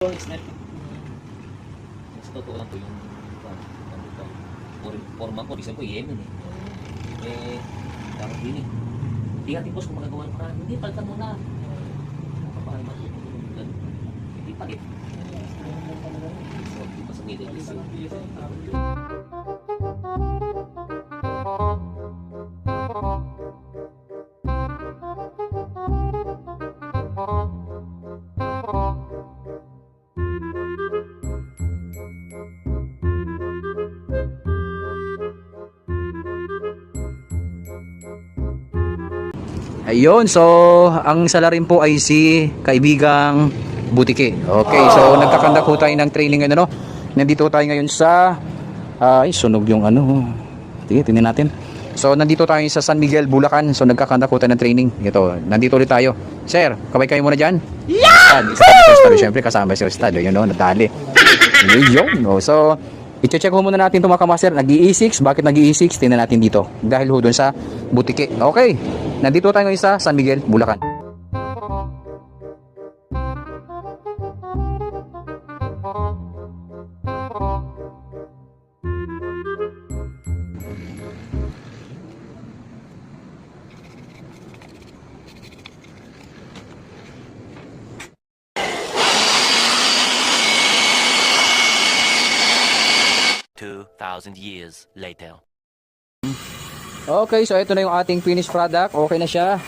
It's not. Sa totoo lang po yung ano ito. For- Forma ko, reason ko Yemen eh. Eh, dapat din eh. Hindi natin boss kung magagawa ng paraan. Hindi, palitan mo na. Mo. Ganun. Hindi palit. So, di pa sa Middle East. Ayun, so ang salarin po ay si kaibigang Butike. Okay, so nagkakandak po tayo ng training ano, no? Nandito tayo ngayon sa ay sunog yung ano. Sige, tingnan natin. So nandito tayo sa San Miguel, Bulacan. So nagkakandak po tayo ng training. Ito, nandito ulit tayo. Sir, kabay kayo muna diyan. Yeah! Kasama si Ustad, syempre kasama si Ustad, yun no, nadali. Yun, no. So I-check ho muna natin ito mga kamaster. Nag-E6. Bakit nag-E6? Tingnan natin dito. Dahil ho doon sa butike. Okay. Nandito tayo ngayon sa San Miguel, Bulacan. Two thousand years later. Okay, so ito na yung ating finished product. Okay na siya.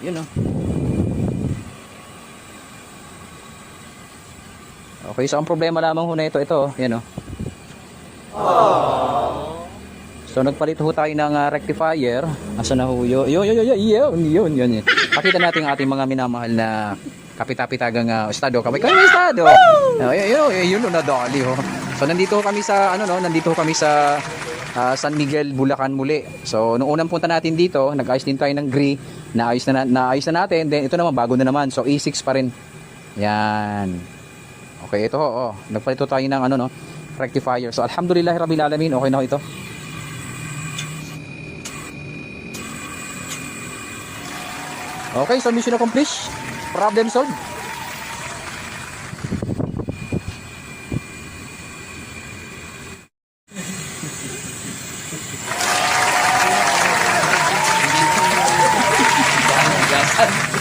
Yun oh. Okay, so ang problema lamang ho na ito, ito, oh. yan oh. So nagpalit ho tayo ng ah, rectifier. Asa na ho yun? Yun, yun, yun, yun, yun, yun, yun. Pakita natin ang ating mga minamahal na kapitapitagang uh, estado. Kamay kayo estado. Oh, yun, yun, yun, yun, nadali ho. So nandito kami sa, ano no, nandito kami sa ah, San Miguel, Bulacan muli. So nung unang punta natin dito, nag-ayos din tayo ng gri. Naayos na, naayos na natin. Then ito naman, bago na naman. So E6 pa rin. Yan. Okay, ito ho. Oh. Nagpalit ho tayo ng ano no, rectifier. So alhamdulillah rabbil alamin, okay na ho ito. Okay, so mission accomplished. Problem solved. Yes.